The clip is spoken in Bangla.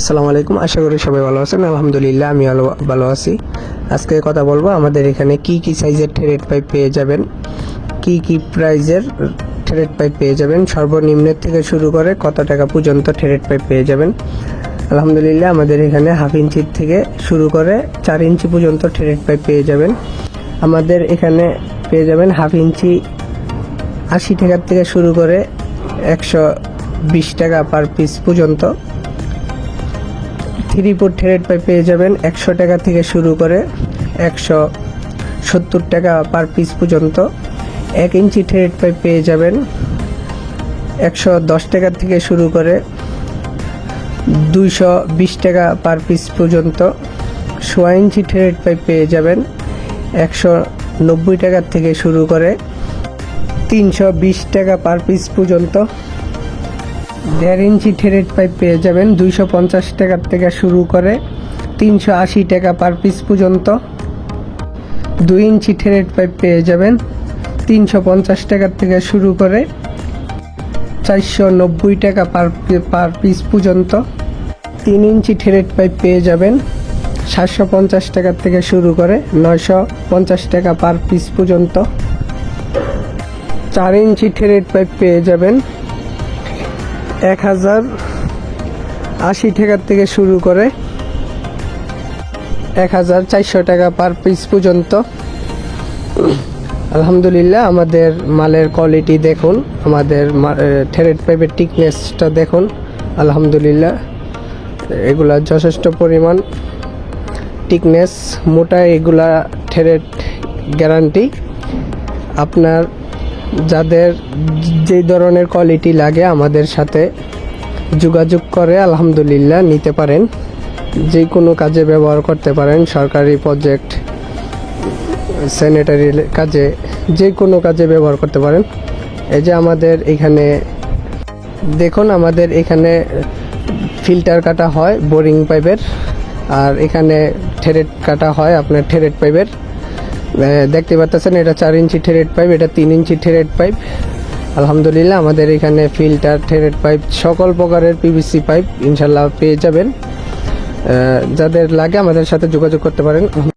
আসসালামু আলাইকুম, আশা করি সবাই ভালো আছেন। আলহামদুলিল্লাহ, আমি ভালো- আছি। আজকে কথা বলব, আমাদের এখানে কি কি সাইজের থ্রেড পাইপ পেয়ে যাবেন? কি কি প্রাইজের থ্রেড পাইপ পেয়ে যাবেন? সর্বনিম্নের থেকে শুরু করে কত টাকা পর্যন্ত থ্রেড পাইপ পেয়ে যাবেন? আলহামদুলিল্লাহ, আমাদের এখানে হাফ ইঞ্চির থেকে শুরু করে চার ইঞ্চি পর্যন্ত থ্রেড পাইপ পেয়ে যাবেন। আমাদের এখানে পেয়ে যাবেন হাফ ইঞ্চি আশি টাকার থেকে শুরু করে একশো বিশ টাকা পার পিস পর্যন্ত। থ্রি ফুট থ্রেড পাইপ পেয়ে যাবেন একশো টাকা থেকে শুরু করে একশো সত্তর টাকা পার পিস পর্যন্ত। এক ইঞ্চি থ্রেড পাইপ পেয়ে যাবেন একশো দশ টাকা থেকে শুরু করে দুইশো বিশ টাকা পার পিস পর্যন্ত। সোয়া ইঞ্চি থ্রেড পাইপ পেয়ে যাবেন একশো নব্বই টাকার থেকে শুরু করে তিনশো বিশ টাকা পার পিস পর্যন্ত। দেড় ইঞ্চি থ্রেড পাইপ পেয়ে যাবেন, দুইশো পঞ্চাশ টাকার থেকে শুরু করে তিনশো আশি টাকা পার পিস পর্যন্ত। দুই ইঞ্চি থ্রেড পাইপ পেয়ে যাবেন, তিনশো পঞ্চাশ টাকার থেকে শুরু করে চারশো নব্বই টাকা পার পার পিস পর্যন্ত। তিন ইঞ্চি থ্রেড পাইপ পেয়ে যাবেন, সাতশো পঞ্চাশ টাকার থেকে শুরু করে নয়শো পঞ্চাশ টাকা পার পিস পর্যন্ত। চার ইঞ্চি থ্রেড পাইপ পেয়ে যাবেন এক হাজার আশি টাকার থেকে শুরু করে এক হাজার চারশো টাকা পার পিস পর্যন্ত। আলহামদুলিল্লাহ, আমাদের মালের কোয়ালিটি দেখুন, আমাদের থ্রেড পাইপের টিকনেসটা দেখুন, আলহামদুলিল্লাহ। এগুলা যথেষ্ট পরিমাণ টিকনেস মোটা এগুলা থ্রেড গ্যারান্টি আপনার যাদের যেই ধরনের কোয়ালিটি লাগে আমাদের সাথে যোগাযোগ করে, আলহামদুলিল্লাহ নিতে পারেন। যে কোনো কাজে ব্যবহার করতে পারেন, সরকারি প্রজেক্ট স্যানিটারি কাজে, যে কোনো কাজে ব্যবহার করতে পারেন। এই যে আমাদের এখানে, দেখুন আমাদের এখানে ফিল্টার কাটা হয় বোরিং পাইপের আর এখানে থেরেট কাটা হয়, আপনার থেরেট পাইপের দেখতে পাচ্ছেন এটা চার ইঞ্চি থেরেট পাইপ, এটা তিন ইঞ্চি থেরেট পাইপ। আলহামদুলিল্লাহ, আমাদের এখানে ফিল্টার থেরেট পাইপ, সকল প্রকারের পিভিসি পাইপ ইনশাল্লাহ পেয়ে যাবেন। যাদের লাগে আমাদের সাথে যোগাযোগ করতে পারেন।